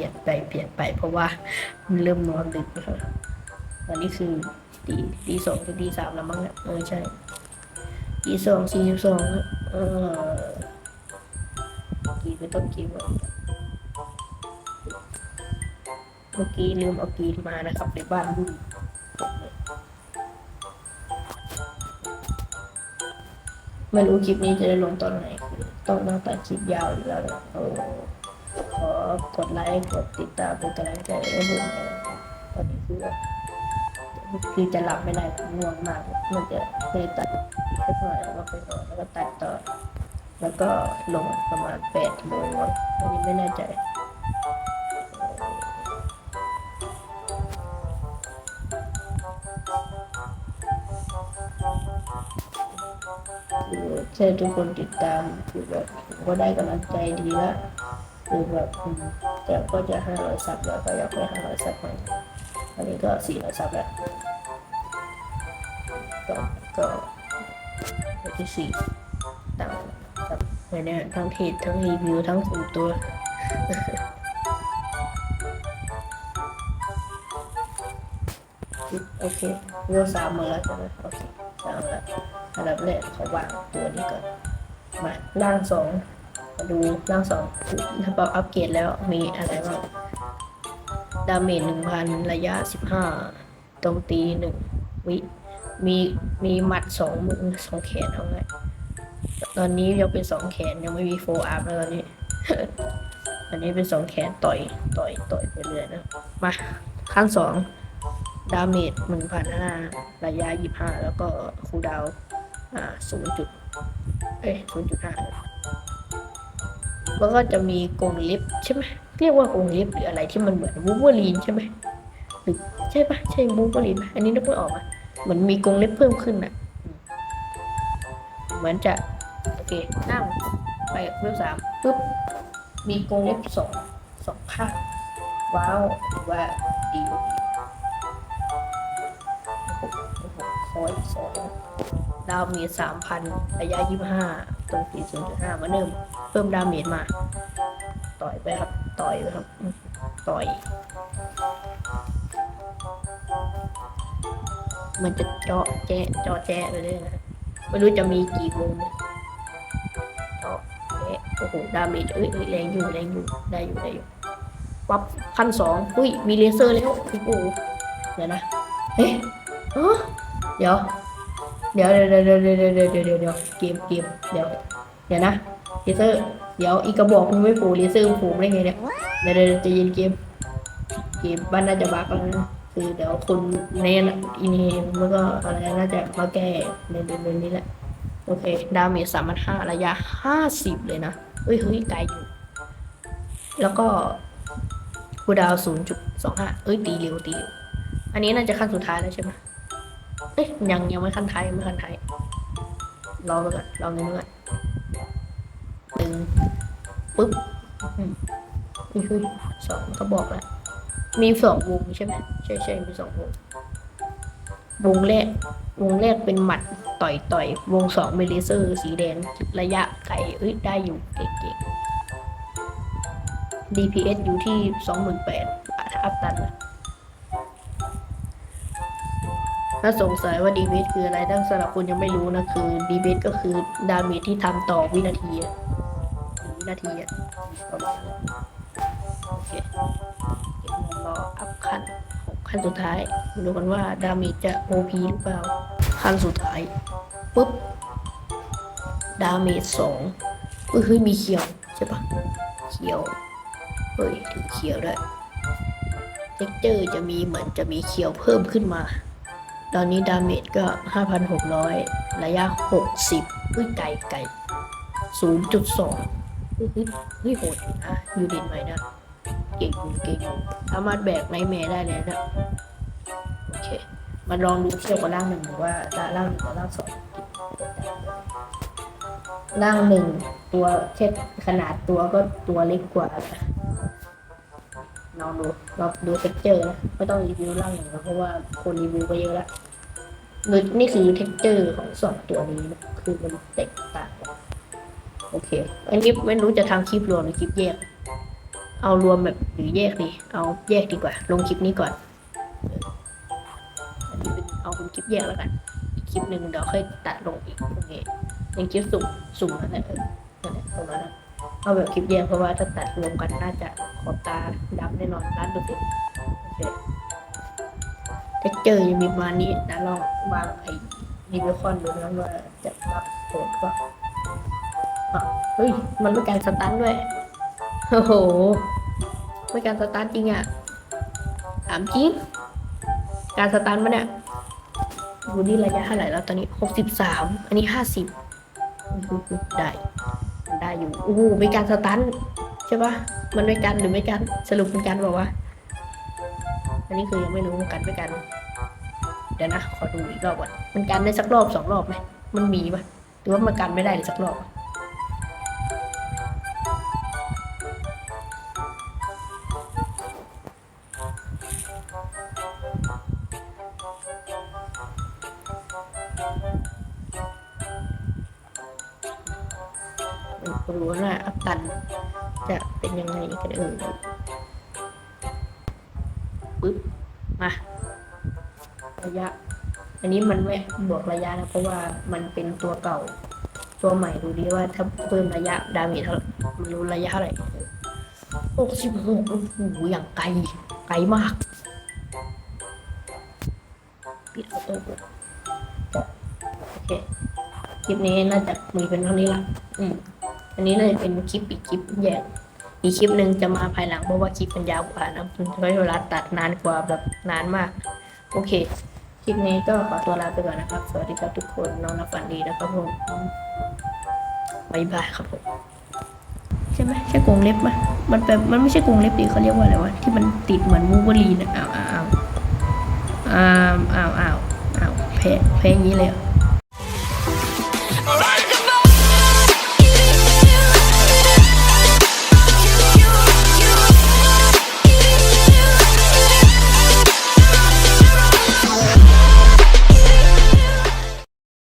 ลี่ยนไปเปลี่ยนไปเพราะว่ามันเริ่มนอนดึกแล้วตอนนี้คือตีตีสองถึงตีสามแล้วมั้งเนี่ยเออใช่ตีสองสี่สิบสองเออกีไปต้นกีไว้เมื่อกี้ลืมเอากีมานะครับในบ้านบุ้งไม่รู้คลิปนี้จะได้ลงตอนไหน ต้องตั้งแต่คลิปยาวอยู่แล้วเนี่ยโอ้ ขอกดไลค์กดติดตามเป็นกำลังใจให้ผมนะครับตอนนี้คือแบบคือจะหลับไม่ได้ง่วงมากมันจะเลยตัดอีกสักหน่อยแล้วก็ไปนอนแล้วก็ตัดต่อ แล้วก็ลงประมาณแปดโมงอันนี้ไม่แน่ใจคือทุกคนติดตามคือแบบผมก็ได้กำลังใจดีแล้ว คือแบบอืมแต่ก็จะห้าร้อยซับแล้วก็อยากไปห้าร้อยซับใหม่อันนี้ก็สี่ร้อยซับแล้วก็ก็วันที่สี่ต่างกับไปเนี่ยทั้งเทศทั้งรีวิวทั้งสุ่มตัวโอเคเรือสามมาแล้วใช่ไหมโอเคสามแล้วอันดับแรกเขาวางตัวนี้ก่อนมาล่างสอง ดูล่างสองถ้าเราอัปเกรดแล้วมีอะไรบ้างดาเมจหนึ่งพันระยะสิบห้าตรงตีหนึ่งวิมีมีหมัดสองมือสองแขนเอาไงตอนนี้ยังเป็นสองแขนยังไม่มีโฟอาร์มแล้วตอนนี้ อันนี้เป็นสองแขนต่อยต่อยต่อยไปเรื่อยนะ มาขั้นสองดาเมจหนึ่งพันห้าระยะยี่ห้าแล้วก็คูลดาวอ่าศูนย์จุดเอ้ยศูนย์จุดห้า แล้วก็จะมีกรงลิฟใช่ไหมเรียกว่ากรงลิฟหรืออะไรที่มันเหมือนวูเวอรีนใช่ไหมหรือใช่ปะใช่วูเวอรีนไหมอันนี้นึกไม่ออกอะเหมือนมีกรงลิฟเพิ่มขึ้นอะเหมือนจะโอเคนั่งไปเรื่องสามปุ๊บมีกรงลิฟสองสองข้างว้าวว่าดีกว่าดีโอ้โหโซยสองดาวมจสามพันระยะยี่ห้า ตรงสี่ศูนย์จุดห้ามาเริ่มเพิ่มดาเมจมา ต่อยไปครับ ต่อยไปครับ ต่อย มันจะเจาะแจ๊ะเจาะแจ๊ะไปเลยนะไม่รู้จะมีกี่วงนะเจาะแจ๊ะโอ้โหดาเมจเอ้ยเอ้ยแรงอยู่แรงอยู่ได้อยู่ได้อยู่ปั๊บขั้นสองอุ้ยมีเลเซอร์แล้วโอ้โหเดี๋ยวนะเอ๊ะอ๋อเดี๋ยว เดี๋ยวเดี๋ยวเดี๋ยวเดี๋ยวเดี๋ยวเดี๋ยวเดี๋ยวเดี๋ยวเกมเกมเดี๋ยวเดี๋ยวนะเลเซอร์เดี๋ยวอีกกระบอกมึงไม่ปูเลเซอร์มึงปูได้ไงเนี่ยเดี๋ยวเดี๋ยวจะยินเกมเกมบ้านน่าจะบักแล้วนะคือเดี๋ยวคนในอินเนมันก็อะไรน่าจะมาแก้ในเดือนนี้แหละโอเคดาเมจสามพันห้าระยะห้าสิบเลยนะเฮ้ยเฮ้ยไกลอยู่แล้วก็คูดาวศูนย์จุดสองห้าเอ้ยตีเร็วตีเร็วอันนี้น่าจะขั้นสุดท้ายแล้วใช่ไหม เอ้ยยังยังไม่ขั้นท้ายยังไม่ขั้นท้ายรอไปก่อนรอเงินก่อนหนึ่งปึ๊บอืมนี่คือสองก็บอกแล้วมีสองวงใช่ไหมใช่ใช่มีสองวงวงแรกวงแรกเป็นหมัดต่อยต่อยวงสองเป็นเลเซอร์ สีแดงระยะไกลเอ้ยได้อยู่เก่งๆ DPS อยู่ที่สองหมื่นแปดอัพตันนะ ถ้าสงสัยว่าดีเบสคืออะไรถ้าสำหรับคนยังไม่รู้นะคือดีเบสก็คือดาเมจที่ทำต่อวินาทีอะวินาทีอะโอเคเดี๋ยวรออัพขั้นขั้นสุดท้ายมาดูกันว่าดาเมจจะ OP หรือเปล่า ขั้นสุดท้ายปุ๊บดาเมจสองเฮ้ยเฮ้ยมีเขียวใช่ปะเขียวเฮ้ยถึงเขียวด้วยเท็กเจอร์จะมีเหมือนจะมีเขียวเพิ่มขึ้นมา ตอนนี้ดาเมจก็ 5,600 ระยะ 60อุ้ยไกลไกล0.2เฮ้ยเฮ้ยเฮ้ยโหดอยู่นะยูนิตใหม่นะ เก่งเก่งสามารถแบกไนแมร์ได้เลยนะ โอเค มาลองดูเทียบกับร่างหนึ่งว่าตาร่างหนึ่งกับร่างสองร่างหนึ่งตัวเช่นขนาดตัวก็ตัวเล็กกว่า ลองดูลองดูเท็กเจอร์นะไม่ต้องรีวิวร่างหนึ่งนะเพราะว่าคนรีวิวไปเยอะแล้วนี่นี่คือเท็กเจอร์ของสองตัวนี้นะคือมันแตกต่างกันโอเค อันนี้ไม่รู้จะทำคลิปรวมหรือคลิปแยก เอารวมแบบหรือแยกดี เอาแยกดีกว่า ลงคลิปนี้ก่อนเอออันนี้เป็นเอาเป็นคลิปแยกแล้วกัน อีกคลิปหนึ่งเดี๋ยวค่อยตัดลงอีกโอเคยังคลิปสุ่มสุ่มนั่นแหละเนั่นแหละปรงนั้นเอาแบบคลิปแยกเพราะว่าถ้าตัดรวมกันน่าจะ ขอบตาดำแน่นอนล้านเปอร์เซ็นต์โอเคเท็กเจอร์ยังมีประมาณนี้นะลองวางไอ้รีวิวคอนดูนะว่าจะรับผลว่าอะเฮ้ย มันไม่การสตันด้วย โอ้โห ไม่การสตาร์ทจริงอะ ถามจริง การสตาร์ทมันเนี่ยดูนี่ระยะเท่าไหร่แล้วตอนนี้หกสิบสาม อันนี้ห้าสิบได้ ได้อยู่ โอ้โหไม่การสตาร์ทใช่ปะ มันไม่กันหรือไม่กัน สรุปเป็นกันบอกว่า อันนี้คือยังไม่รู้ว่ากันไม่กัน เดี๋ยวนะ ขอดูอีกรอบก่อน มันกันได้สักรอบสองรอบไหมมันมีปะหรือว่ามันกันไม่ได้เลยสักรอบรู้ว่าอัปตัน จะเป็นยังไงกันเออปึ๊บ มา ระยะ อันนี้มันไม่บวกระยะนะ เพราะว่ามันเป็นตัวเก่า ตัวใหม่ดูดีว่าถ้าเพิ่มระยะดาเมจเท่าร่มันรู้ระยะเท่าไหร่หกสิบหกโอ้โหอย่างไกล ไกลมากปิดออโต้โอเค คลิปนี้น่าจะมีเป็นเท่านี้ละอืม อันนี้เลยเป็นคลิปอีกคลิปแยกอีกคลิปหนึ่งจะมาภายหลังเพราะว่าคลิปมันยาวกว่านะมันใช้เวลาตัดนานกว่าแบบนานมาก โอเคคลิปนี้ก็ขอตัวลาไปก่อนนะครับ สวัสดีครับทุกคนนอนหลับฝันดีนะครับผมบายบายครับผมใช่ไหมใช่กรงเล็บไหมมันเป็นมันไม่ใช่กรงเล็บดิเขาเรียกว่าอะไรวะที่มันติดเหมือนมูเวอรีนอะอ้าวอ้าวอ้าวอ้าวอ้าวอ้าวแพ้แพ้อย่างนี้เลยเหรอ